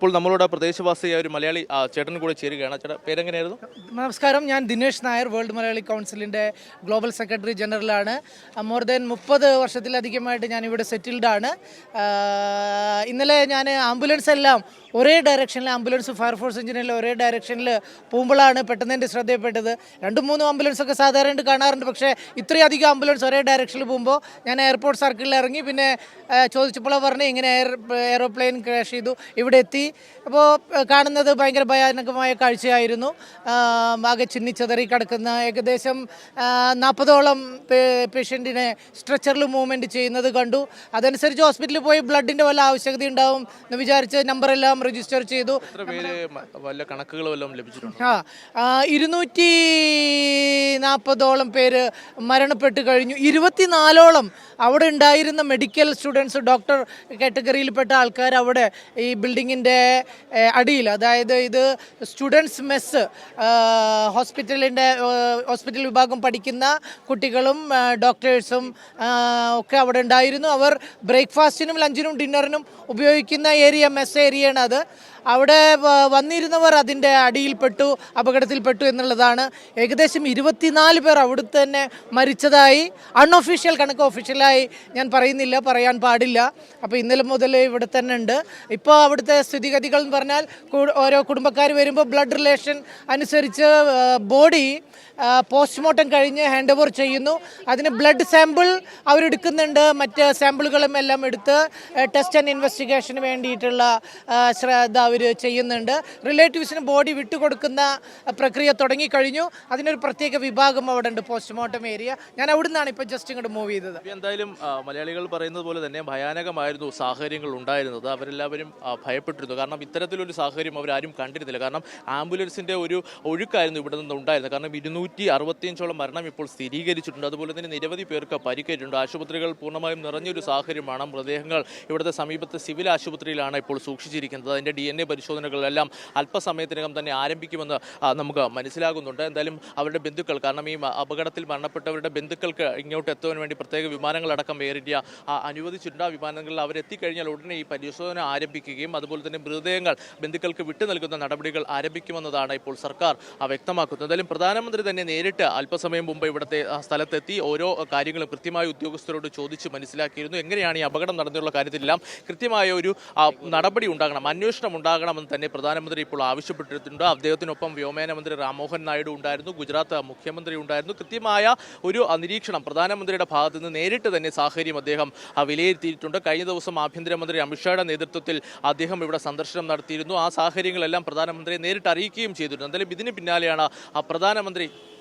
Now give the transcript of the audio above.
ഇപ്പോൾ നമ്മളോട് പ്രദേശവാസിയായ ഒരു മലയാളി ചേട്ടൻ കൂടെ ചേരുകയാണ്. ചേട്ടാ പേരെങ്ങനെയായിരുന്നു? നമസ്കാരം. ഞാൻ ദിനേഷ് നായർ വേൾഡ് മലയാളി കൗൺസിലിന്റെ ഗ്ലോബൽ സെക്രട്ടറി ജനറലാണ്. മോർ ദൻ മുപ്പത് വർഷത്തിലധികമായിട്ട് ഞാൻ ഇവിടെ സെറ്റിൽഡ് ആണ് ഇന്നലെ ഞാൻ ആംബുലൻസ് എല്ലാം ഒരേ ഡയറക്ഷനിൽ ആംബുലൻസ് ഫയർഫോഴ്സ് എഞ്ചിനെല്ലാം ഒരേ ഡയറക്ഷനിൽ പോകുമ്പോഴാണ് പെട്ടെന്ന് എന്റെ ശ്രദ്ധയപ്പെട്ടത് രണ്ടും മൂന്നും ആംബുലൻസൊക്കെ സാധാരണ കാണാറുണ്ട്. പക്ഷേ ഇത്രയധികം ആംബുലൻസ് ഒരേ ഡയറക്ഷനിൽ പോകുമ്പോൾ ഞാൻ എയർപോർട്ട് സർക്കിളിൽ ഇറങ്ങി പിന്നെ ചോദിച്ചപ്പോൾ പറഞ്ഞു ഇങ്ങനെ എയർ എയറോപ്ലെയിൻ ക്രാഷ് ചെയ്തു. ഇവിടെ എത്തി. അപ്പോൾ കാണുന്നത് ഭയങ്കര ഭയാനകമായ കാഴ്ചയായിരുന്നു. ആകെ ചിന്നിച്ചതറി കിടക്കുന്ന ഏകദേശം നാൽപ്പതോളം പേഷ്യന്റിനെ സ്ട്രെച്ചറിൽ മൂവ്മെന്റ് ചെയ്യുന്നത് കണ്ടു. അതനുസരിച്ച് ഹോസ്പിറ്റലിൽ പോയി ബ്ലഡിന്റെ വല്ല ആവശ്യകത ഉണ്ടാവും എന്ന് വിചാരിച്ച് നമ്പറെല്ലാം രജിസ്റ്റർ ചെയ്തു. വല്ല ലഭിച്ചിട്ടുണ്ട്? ആ, ഇരുന്നൂറ്റി നാൽപ്പതോളം പേര് മരണപ്പെട്ട് കഴിഞ്ഞു. ഇരുപത്തിനാലോളം അവിടെ ഉണ്ടായിരുന്ന മെഡിക്കൽ സ്റ്റുഡൻസ് ഡോക്ടർ കാറ്റഗറിയിൽപ്പെട്ട ആൾക്കാർ അവിടെ ഈ ബിൽഡിങ്ങിന്റെ അടിയിൽ. അതായത് ഇത് സ്റ്റുഡൻസ് മെസ്സ് ഹോസ്പിറ്റലിന്റെ ഹോസ്പിറ്റൽ വിഭാഗം പഠിക്കുന്ന കുട്ടികളും ഡോക്ടേഴ്സും ഒക്കെ അവിടെ ഉണ്ടായിരുന്നു. അവർ ബ്രേക്ക്ഫാസ്റ്റിനും ലഞ്ചിനും ഡിന്നറിനും ഉപയോഗിക്കുന്ന ഏരിയ മെസ്സ് ഏരിയയാണ് അത്. അവിടെ വന്നിരുന്നവർ അതിന്റെ അടിയിൽപ്പെട്ടു അപകടത്തിൽപ്പെട്ടു എന്നുള്ളതാണ്. ഏകദേശം ഇരുപത്തിനാല് പേർ അവിടുത്തെ തന്നെ മരിച്ചതായി. അൺഒഫീഷ്യൽ കണക്ക് ഒഫീഷ്യലായി ഞാൻ പറയുന്നില്ല പറയാൻ പാടില്ല. അപ്പോൾ ഇന്നലെ മുതൽ ഇവിടെ തന്നെ ഉണ്ട്. ഇപ്പോൾ അവിടുത്തെ സ്ഥിതിഗതികൾ എന്ന് പറഞ്ഞാൽ ഓരോ കുടുംബക്കാർ വരുമ്പോൾ ബ്ലഡ് റിലേഷൻ അനുസരിച്ച് ബോഡി പോസ്റ്റ്മോർട്ടം കഴിഞ്ഞ് ഹാൻഡ് ഓവർ ചെയ്യുന്നു. അതിന് ബ്ലഡ് സാമ്പിൾ അവരെടുക്കുന്നുണ്ട്. മറ്റ് സാമ്പിളുകളും എല്ലാം എടുത്ത് ടെസ്റ്റ് ആൻഡ് ഇൻവെസ്റ്റിഗേഷന് വേണ്ടിയിട്ടുള്ള ശ്രദ്ധ അവർ ചെയ്യുന്നുണ്ട്. റിലേറ്റീവ്സിന് ബോഡി വിട്ടുകൊടുക്കുന്ന പ്രക്രിയ തുടങ്ങിക്കഴിഞ്ഞു. അതിനൊരു പ്രത്യേക വിഭാഗം അവിടെ ഉണ്ട് പോസ്റ്റ്മോർട്ടം ഏരിയ. ഞാൻ അവിടെ നിന്നാണ് ഇപ്പോൾ ജസ്റ്റ് ഇങ്ങോട്ട് മൂവ് ചെയ്തത്. എന്തായാലും മലയാളികൾ പറയുന്നത് പോലെ തന്നെ ഭയാനകമായിരുന്നു സാഹചര്യങ്ങൾ ഉണ്ടായിരുന്നത്. അവരെല്ലാവരും ഭയപ്പെട്ടിരുന്നു. കാരണം ഇത്തരത്തിലൊരു സാഹചര്യം അവരാരും കണ്ടിരുന്നില്ല. കാരണം ആംബുലൻസിന്റെ ഒരു ഒഴുക്കായിരുന്നു ഇവിടെ നിന്ന് ഉണ്ടായിരുന്നത് കാരണം ഇരുന്നൂറ്റി അറുപത്തിയഞ്ചോളം മരണം ഇപ്പോൾ സ്ഥിരീകരിച്ചിട്ടുണ്ട്. അതുപോലെ തന്നെ നിരവധി പേർക്ക് പരിക്കേറ്റിട്ടുണ്ട്. ആശുപത്രികൾ പൂർണമായും നിറഞ്ഞൊരു സാഹചര്യമാണ്. മൃതദേഹങ്ങൾ ഇവിടുത്തെ സമീപത്തെ സിവിൽ ആശുപത്രിയിലാണ് ഇപ്പോൾ സൂക്ഷിച്ചിരിക്കുന്നത്. അതിന്റെ ഡി എൻ എ പരിശോധനകളെല്ലാം അല്പസമയത്തിനകം തന്നെ ആരംഭിക്കുമെന്ന് നമുക്ക് മനസ്സിലാകുന്നുണ്ട്. എന്തായാലും അവരുടെ ബന്ധുക്കൾ കാരണം ഈ അപകടത്തിൽ മരണപ്പെട്ടവരുടെ ബന്ധുക്കൾക്ക് ഇങ്ങോട്ട് എത്തുവാൻ വേണ്ടി പ്രത്യേക വിമാനങ്ങളടക്കം എയർ ഇന്ത്യ അനുവദിച്ചിട്ടുണ്ട്. ആ വിമാനങ്ങളിൽ അവരെത്തിക്കഴിഞ്ഞാൽ ഉടനെ ഈ പരിശോധന ആരംഭിക്കുകയും അതുപോലെ തന്നെ മൃതദേഹങ്ങൾ ബന്ധുക്കൾക്ക് വിട്ടു നൽകുന്ന നടപടികൾ ആരംഭിക്കുമെന്നതാണ് ഇപ്പോൾ സർക്കാർ വ്യക്തമാക്കുന്നത്. എന്തായാലും പ്രധാനമന്ത്രി തന്നെ നേരിട്ട് അല്പസമയം മുമ്പ് ഇവിടുത്തെ സ്ഥലത്തെത്തി ഓരോ കാര്യങ്ങളും കൃത്യമായി ഉദ്യോഗസ്ഥരോട് ചോദിച്ച് മനസ്സിലാക്കിയിരുന്നു. എങ്ങനെയാണ് ഈ അപകടം നടന്നുള്ള കാര്യത്തിലെല്ലാം കൃത്യമായ ഒരു നടപടി ഉണ്ടാകണം അന്വേഷണം ഉണ്ടാകണമെന്ന് തന്നെ പ്രധാനമന്ത്രി ഇപ്പോൾ ആവശ്യപ്പെട്ടിട്ടുണ്ട്. അദ്ദേഹത്തിനൊപ്പം വ്യോമയാന മന്ത്രി രാംമോഹൻ നായിഡു ഉണ്ടായിരുന്നു. ഗുജറാത്ത് മുഖ്യമന്ത്രി ഉണ്ടായിരുന്നു. കൃത്യമായ ഒരു നിരീക്ഷണം പ്രധാനമന്ത്രിയുടെ ഭാഗത്ത് നിന്ന് നേരിട്ട് തന്നെ സാഹചര്യം അദ്ദേഹം വിലയിരുത്തിയിട്ടുണ്ട്. കഴിഞ്ഞ ദിവസം ആഭ്യന്തരമന്ത്രി അമിത്ഷായുടെ നേതൃത്വത്തിൽ അദ്ദേഹം ഇവിടെ സന്ദർശനം നടത്തിയിരുന്നു. ആ സാഹചര്യങ്ങളെല്ലാം പ്രധാനമന്ത്രിയെ നേരിട്ട് അറിയിക്കുകയും ചെയ്തിരുന്നു. എന്തായാലും ഇതിന് പിന്നാലെയാണ് പ്രധാനമന്ത്രി